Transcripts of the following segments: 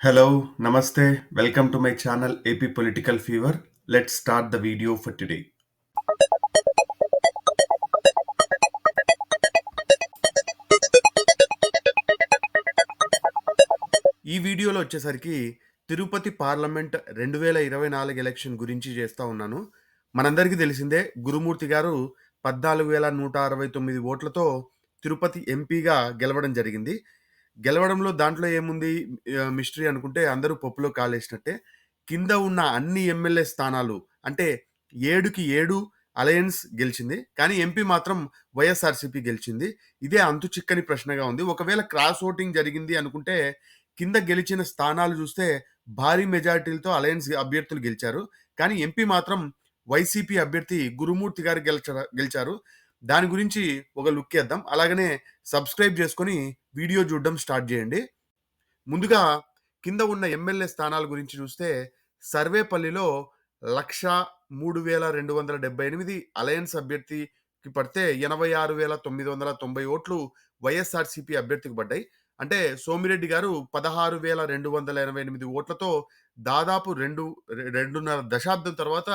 Hello namaste welcome to my channel AP political fever let start the video for today ఈ వీడియోలో వచ్చేసరికి Tirupati parliament రెండు వేల ఇరవై నాలుగు ఎలక్షన్ గురించి చేస్తూ ఉన్నాను. మనందరికీ తెలిసిందే గురుమూర్తి గారు పద్నాలుగు వేల నూట అరవై తొమ్మిది ఓట్లతో తిరుపతి ఎంపీగా గెలవడం జరిగింది. గెలవడంలో దాంట్లో ఏముంది? మిస్టరీ అనుకుంటే అందరూ పప్పులో కాలేసినట్టే. కింద ఉన్న అన్ని ఎమ్మెల్యే స్థానాలు అంటే ఏడుకి ఏడు అలయన్స్ గెలిచింది. కానీ ఎంపీ మాత్రం వైఎస్ఆర్సీపీ గెలిచింది. ఇదే అంతు చిక్కని ప్రశ్నగా ఉంది. ఒకవేళ క్రాస్ ఓటింగ్ జరిగింది అనుకుంటే కింద గెలిచిన స్థానాలు చూస్తే భారీ మెజారిటీలతో అలయన్స్ అభ్యర్థులు గెలిచారు. కానీ ఎంపీ మాత్రం వైసీపీ అభ్యర్థి గురుమూర్తి గారు గెలిచ గెలిచారు. దాని గురించి ఒక లుక్ వేద్దాం. అలాగనే సబ్స్క్రైబ్ చేసుకొని వీడియో చూడడం స్టార్ట్ చేయండి. ముందుగా కింద ఉన్న ఎమ్మెల్యే స్థానాల గురించి చూస్తే సర్వేపల్లిలో లక్ష మూడు వేల రెండు వందల డెబ్బై ఎనిమిది అలయన్స్ అభ్యర్థికి పడితే ఎనభై ఆరు వేల తొమ్మిది వందల తొంభై ఓట్లు వైఎస్ఆర్సీపీ అభ్యర్థికి పడ్డాయి. అంటే సోమిరెడ్డి గారు పదహారు వేల రెండు వందల ఎనభై ఎనిమిది ఓట్లతో దాదాపు రెండు రెండున్నర దశాబ్దం తర్వాత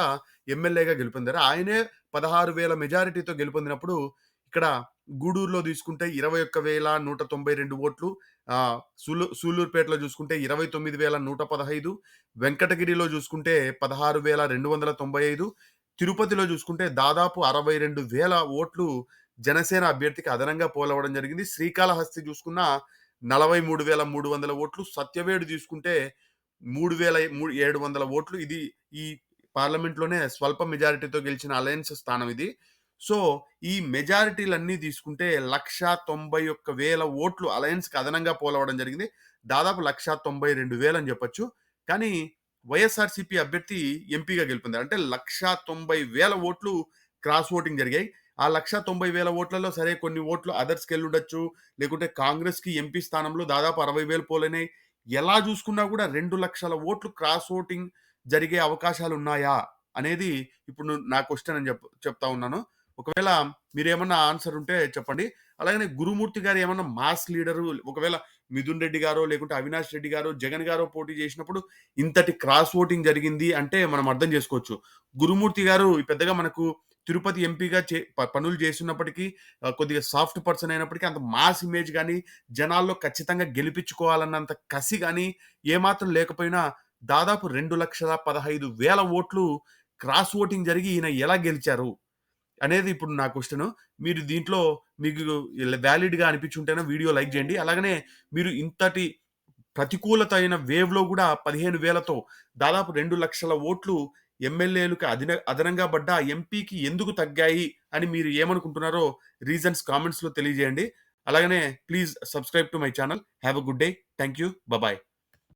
ఎమ్మెల్యేగా గెలుపొందారు. ఆయనే పదహారు వేల మెజారిటీతో గెలుపొందినప్పుడు ఇక్కడ గూడూరులో తీసుకుంటే ఇరవై ఒక్క వేల నూట తొంభై రెండు ఓట్లు. ఆ, సూలు సూలూరుపేటలో చూసుకుంటే ఇరవై తొమ్మిది వేల నూట పదహైదు. వెంకటగిరిలో చూసుకుంటే పదహారు వేల రెండు వందల తొంభై ఐదు. తిరుపతిలో చూసుకుంటే దాదాపు అరవై రెండు వేల ఓట్లు జనసేన అభ్యర్థికి అదనంగా పోలవడం జరిగింది. శ్రీకాళహస్తి చూసుకున్న నలభై మూడు వేల మూడు వందల ఓట్లు. సత్యవేడు తీసుకుంటే మూడు వేల ఏడు వందల ఓట్లు. ఇది ఈ పార్లమెంట్లోనే స్వల్ప మెజారిటీతో గెలిచిన అలయన్స్ స్థానం ఇది. సో ఈ మెజారిటీలన్నీ తీసుకుంటే లక్ష తొంభై ఒక్క వేల ఓట్లు అలయన్స్కి అదనంగా పోలవడం జరిగింది. దాదాపు లక్ష తొంభై రెండు వేలు అని చెప్పొచ్చు. కానీ వైఎస్ఆర్సీపీ అభ్యర్థి ఎంపీగా గెలుపొందారు అంటే లక్ష తొంభై వేల ఓట్లు క్రాస్ ఓటింగ్ జరిగాయి. ఆ లక్ష తొంభై వేల ఓట్లలో సరే కొన్ని ఓట్లు అదర్స్కి వెళ్ళుండొచ్చు లేకుంటే కాంగ్రెస్కి ఎంపీ స్థానంలో దాదాపు అరవై వేలు పోలైనాయి. ఎలా చూసుకున్నా కూడా రెండు లక్షల ఓట్లు క్రాస్ ఓటింగ్ జరిగే అవకాశాలు ఉన్నాయా అనేది ఇప్పుడు నా క్వశ్చన్ అని చెప్ చెప్తా ఉన్నాను. ఒకవేళ మీరేమన్నా ఆన్సర్ ఉంటే చెప్పండి. అలాగనే గురుమూర్తి గారు ఏమన్నా మాస్ లీడరు ఒకవేళ మిథున్ రెడ్డి గారో లేకుంటే అవినాష్ రెడ్డి గారో జగన్ గారో పోటీ చేసినప్పుడు ఇంతటి క్రాస్ ఓటింగ్ జరిగింది అంటే మనం అర్థం చేసుకోవచ్చు. గురుమూర్తి గారు పెద్దగా మనకు తిరుపతి ఎంపీగా చే ప- పనులు చేస్తున్నప్పటికీ కొద్దిగా సాఫ్ట్ పర్సన్ అయినప్పటికీ అంత మాస్ ఇమేజ్ కానీ జనాల్లో ఖచ్చితంగా గెలిపించుకోవాలన్నంత కసి కానీ ఏమాత్రం లేకపోయినా దాదాపు రెండు లక్షల పదహైదు వేల ఓట్లు క్రాస్ ఓటింగ్ జరిగి ఈయన ఎలా గెలిచారు? అనేది ఇప్పుడు నా క్వశ్చన్ మీరు దీంట్లో మీకు వ్యాలిడ్గా అనిపించుంటేనే వీడియో లైక్ చేయండి. అలాగనే మీరు ఇంతటి ప్రతికూలత అయిన వేవ్లో కూడా పదిహేను వేలతో దాదాపు రెండు లక్షల ఓట్లు ఎమ్మెల్యేలకు అదిన అదనంగా పడ్డ ఎంపీకి ఎందుకు తగ్గాయి అని మీరు ఏమనుకుంటున్నారో రీజన్స్ కామెంట్స్లో తెలియజేయండి. అలాగనే please subscribe to my channel have a good day thank you bye